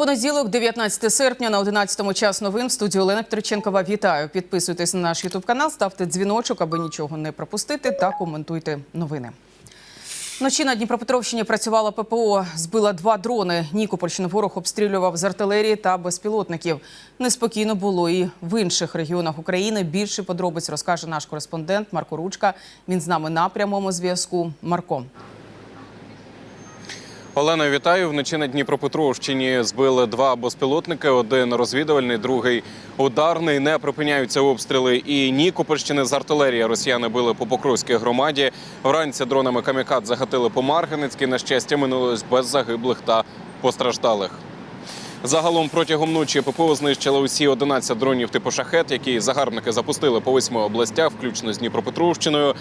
Понеділок, 19 серпня, на 11-му час новин в студії Олена Триченкова. Вітаю. Підписуйтесь на наш ютуб канал, ставте дзвіночок, аби нічого не пропустити, та коментуйте новини. Вночі на Дніпропетровщині працювала ППО. Збила два дрони. Нікопольщину ворог обстрілював з артилерії та безпілотників. Неспокійно було і в інших регіонах України. Більше подробиць розкаже наш кореспондент Марко Ручка. Він з нами на прямому зв'язку. Марко. Олена, вітаю. Вночі на Дніпропетровщині збили два безпілотники: один розвідувальний, другий ударний. Не припиняються обстріли. І Нікопольщини з артилерії росіяни били по Покровській громаді. Вранці дронами камікад загатили по Марганецькій. На щастя, минулось без загиблих та постраждалих. Загалом протягом ночі ППО знищили усі 11 дронів типу шахет, які загарбники запустили по восьми областях, включно з Дніпропетровщиною.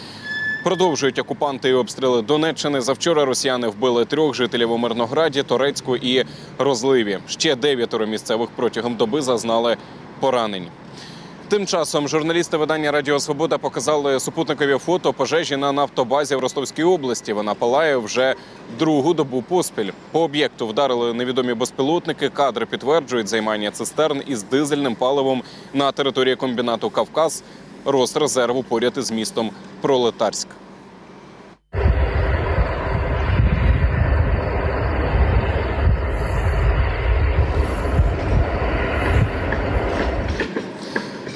Продовжують окупанти і обстріли Донеччини. Завчора росіяни вбили трьох жителів у Мирнограді, Торецьку і Розливі. Ще дев'ятеро місцевих протягом доби зазнали поранень. Тим часом журналісти видання Радіо Свобода показали супутникові фото пожежі на нафтобазі в Ростовській області. Вона палає вже другу добу поспіль. По об'єкту вдарили невідомі безпілотники. Кадри підтверджують займання цистерн із дизельним паливом на території комбінату Кавказ Росрезерву поряд із містом Пролетарськ.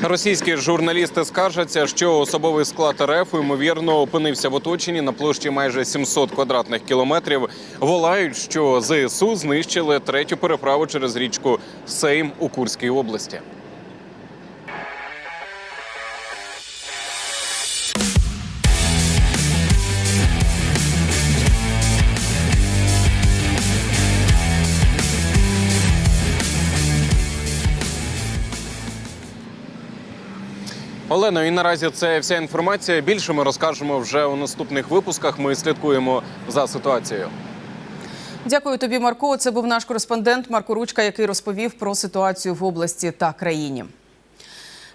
Російські журналісти скаржаться, що особовий склад РФ ймовірно опинився в оточенні на площі майже 700 квадратних кілометрів. Волають, що ЗСУ знищили третю переправу через річку Сейм у Курській області. Олено, і наразі це вся інформація. Більше ми розкажемо вже у наступних випусках. Ми слідкуємо за ситуацією. Дякую тобі, Марко. Це був наш кореспондент Марко Ручка, який розповів про ситуацію в області та країні.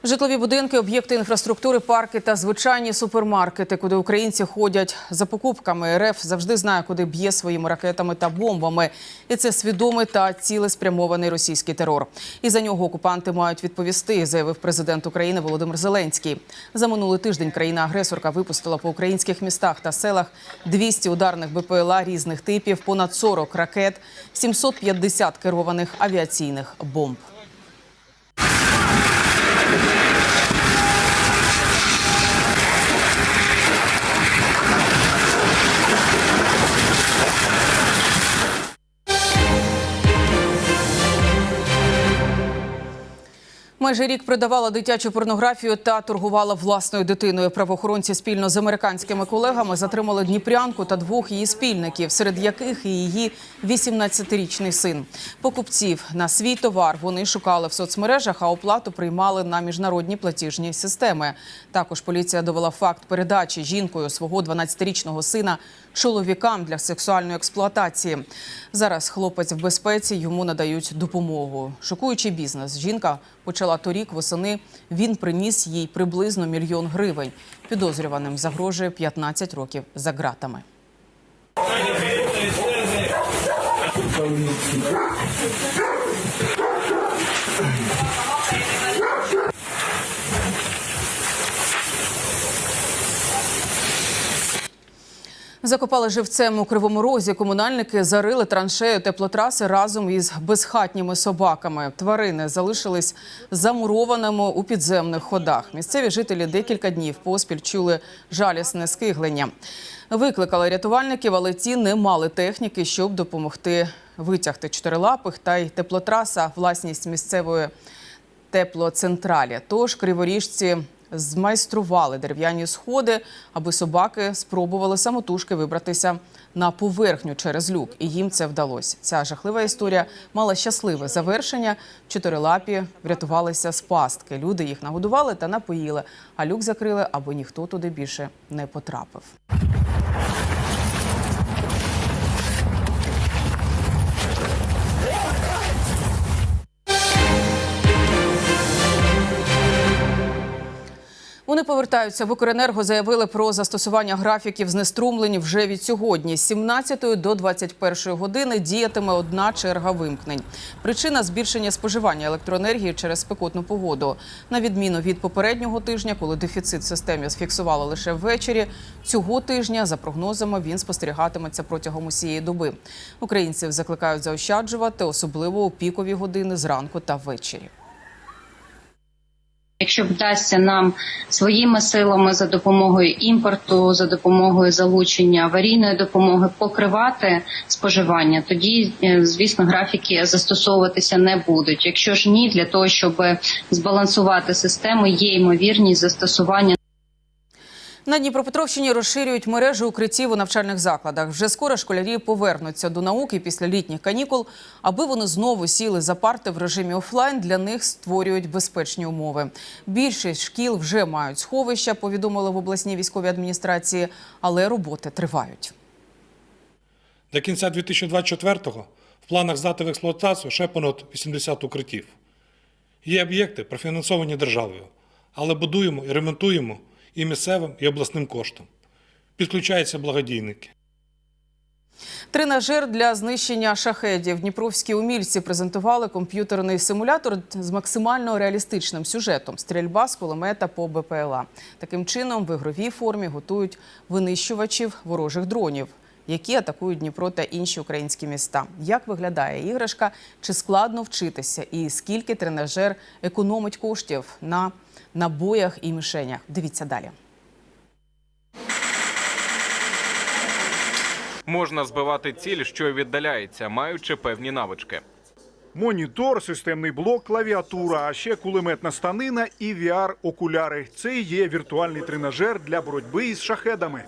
Житлові будинки, об'єкти інфраструктури, парки та звичайні супермаркети, куди українці ходять за покупками. РФ завжди знає, куди б'є своїми ракетами та бомбами. І це свідомий та цілеспрямований російський терор. І за нього окупанти мають відповісти, заявив президент України Володимир Зеленський. За минулий тиждень країна-агресорка випустила по українських містах та селах 200 ударних БПЛА різних типів, понад 40 ракет, 750 керованих авіаційних бомб. Майже рік продавала дитячу порнографію та торгувала власною дитиною. Правоохоронці спільно з американськими колегами затримали дніпрянку та двох її спільників, серед яких і її 18-річний син. Покупців на свій товар вони шукали в соцмережах, а оплату приймали на міжнародні платіжні системи. Також поліція довела факт передачі жінкою свого 12-річного сина чоловікам для сексуальної експлуатації. Зараз хлопець в безпеці йому надають допомогу. Шокуючий бізнес. Жінка почала торік восени. Він приніс їй приблизно мільйон гривень. Підозрюваним загрожує 15 років за ґратами. Закопали живцем у кривому розі. Комунальники зарили траншею теплотраси разом із безхатніми собаками. Тварини залишились замурованими у підземних ходах. Місцеві жителі декілька днів поспіль чули жалісне скиглення. Викликали рятувальників, але ті не мали техніки, щоб допомогти витягти чотирилапих. Та й теплотраса власність місцевої теплоцентралі. Тож криворіжці змайстрували дерев'яні сходи, аби собаки спробували самотужки вибратися на поверхню через люк. І їм це вдалося. Ця жахлива історія мала щасливе завершення. Чотирилапі врятувалися з пастки. Люди їх нагодували та напоїли, а люк закрили, аби ніхто туди більше не потрапив. Вони повертаються в Укренерго. Заявили про застосування графіків знеструмлені вже від сьогодні. З 17 до 21 години діятиме одна черга вимкнень. Причина збільшення споживання електроенергії через спекотну погоду. На відміну від попереднього тижня, коли дефіцит в системі сфіксували лише ввечері. Цього тижня, за прогнозами, він спостерігатиметься протягом усієї доби. Українців закликають заощаджувати, особливо у пікові години зранку та ввечері. Якщо вдасться нам своїми силами за допомогою імпорту, за допомогою залучення аварійної допомоги покривати споживання, тоді е, звісно графіки застосовуватися не будуть. Якщо ж ні, для того щоб збалансувати систему, є ймовірність застосування На Дніпропетровщині розширюють мережу укриттів у навчальних закладах. Вже скоро школярі повернуться до науки після літніх канікул. Аби вони знову сіли за парти в режимі офлайн, для них створюють безпечні умови. Більшість шкіл вже мають сховища, повідомили в обласній військовій адміністрації, але роботи тривають. До кінця 2024-го в планах здати в експлуатацію ще понад 80 укриттів. Є об'єкти, профінансовані державою, але будуємо і ремонтуємо і місцевим, і обласним коштом. Підключаються благодійники. Тренажер для знищення шахедів. Дніпровські умільці презентували комп'ютерний симулятор з максимально реалістичним сюжетом стрільба з кулемета по БПЛА. Таким чином, в ігровій формі готують винищувачів ворожих дронів, які атакують Дніпро та інші українські міста. Як виглядає іграшка? Чи складно вчитися? І скільки тренажер економить коштів на набоях і мішенях? Дивіться далі. Можна збивати ціль, що віддаляється, маючи певні навички. Монітор, системний блок, клавіатура, а ще кулеметна станина і VR-окуляри. Це і є віртуальний тренажер для боротьби із шахедами.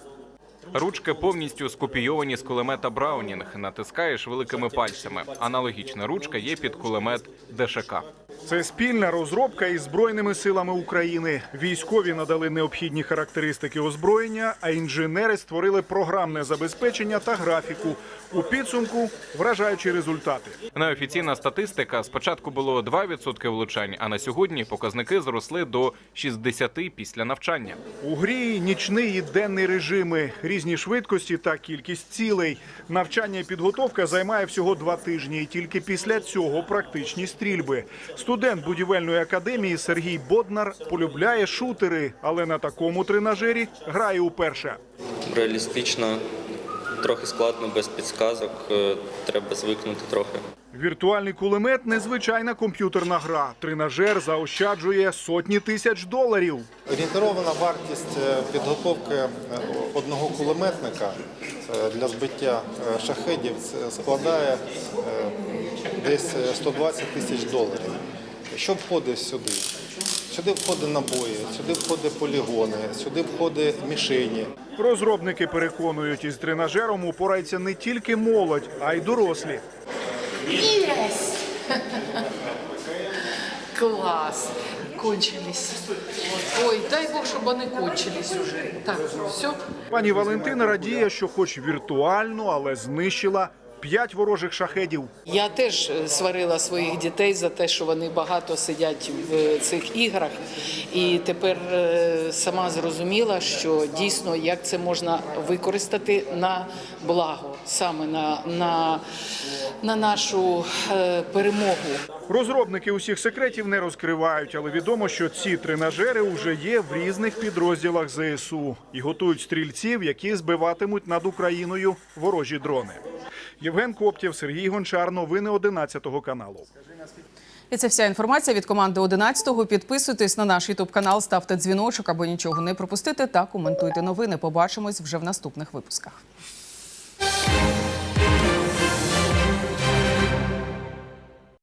Ручки повністю скопійовані з кулемета Браунінг. Натискаєш великими пальцями. Аналогічна ручка є під кулемет ДШК. Це спільна розробка із збройними силами України. Військові надали необхідні характеристики озброєння, а інженери створили програмне забезпечення та графіку. У підсумку вражаючі результати. Неофіційна статистика спочатку було 2% влучань, а на сьогодні показники зросли до 60 після навчання. У грі нічний і денний режими, різні швидкості та кількість цілей. Навчання і підготовка займає всього два тижні, і тільки після цього практичні стрільби. Студент будівельної академії Сергій Боднар полюбляє шутери, але на такому тренажері грає уперше. реалістично, трохи складно, без підсказок. е, Треба звикнути трохи. Віртуальний кулемет незвичайна комп'ютерна гра. Тренажер заощаджує сотні тисяч доларів. Орієнтирована вартість е, підготовки е, одного кулеметника для збиття шахедів складає десь 120 тисяч доларів. Що входить сюди? Сюди входить набої, сюди входить полігони, сюди входить мішені. Розробники переконують, із тренажером упорається не тільки молодь, а й дорослі. Есть! Класс! Кончились. Ой, дай бог, чтобы они кончились уже. Так, все. Пані Валентина радіє, що хоч віртуально, але знищила п'ять ворожих шахедів. Я теж е, сварила своїх дітей за те, що вони багато сидять в цих іграх, і тепер е, сама зрозуміла, що дійсно як це можна використати на благо, саме на, на, на нашу е, перемогу. Розробники усіх секретів не розкривають, але відомо, що ці тренажери вже є в різних підрозділах ЗСУ і готують стрільців, які збиватимуть над Україною ворожі дрони. Євген Коптєв, Сергій Гончар. Новини 11 каналу. І це вся інформація від команди 11-го. Підписуйтесь на наш ютуб канал, ставте дзвіночок, аби нічого не пропустити та коментуйте новини. Побачимось вже в наступних випусках.